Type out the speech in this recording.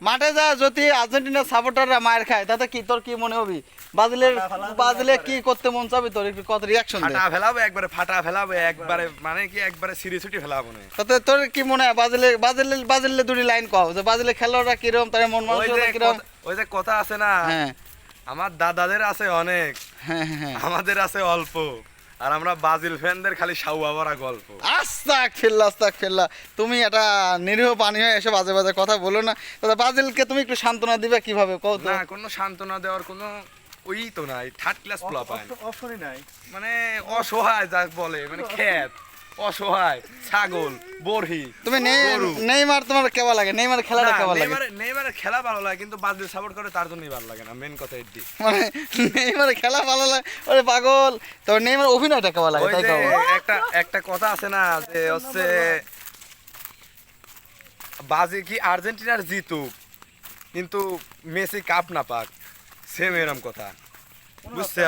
মাঠে যা যদি আর্জেন্টিনার সাপোর্টাররা মায়ের খায় তাতে কি তোর কি মনে হবি? ব্রাজিলের ব্রাজিলে কি করতে মন চাবি তোর? একটু কত রিয়াকশন ফাটা ফেলাবো একবারে ফাটা ফেলাবো একবারে মানে কি একবারে সিরিয়াস ছুটি ফেলাবো না। তাতে তোর কি মনে হয় ব্রাজিলে ব্রাজিলে ব্রাজিলে দুটি লাইন কও যে ব্রাজিলের খেলোয়াড়রা কীরকম তার মন মানসিকতা কীরকম ওই যে কথা আছে না হ্যাঁ। আমার দাদাদের আছে অনেক হ্যাঁ হ্যাঁ। আমাদের আছে অল্প। আর আমরা ব্রাজিল ফ্যানদের খালি সাউয়া ভরা গল্প। আস্তাক ফেললা আস্তাক ফেললা তুমি এটা নিরীহ পানি হয়ে এসে বাজে বাজে কথা বলো না। দাদা ব্রাজিলকে তুমি একটু সান্ত্বনা দিবে কীভাবে? কও তো। না কোনো সান্ত্বনা দেওয়ার কোনো ওই তো নাই। থার্ড ক্লাস প্লা পায় অপশনই নাই। মানে অসহায় যা বলে মানে ক্ষেত অসহায় ছাগল বরহি তুমি নেইমার তোমার কেমন লাগে নেইমার খেলাটা না, কেমন লাগে? নেইমারের- খেলা ভালো লাগে কিন্তু ব্রাজিল সাপোর্ট করে তার জন্যই ভালো লাগে না মেন কথা এটি মানে নেইমার খেলা ভালো লাগে ওরে পাগল। তো নেইমার অভিনয়টা কেমন লাগে তাই একটা একটা কথা আছে না যে হচ্ছে বাজে কি আর্জেন্টিনার জিতুক কিন্তু মেসি কাপ না পাক। সেম এরম কথা। বুঝছে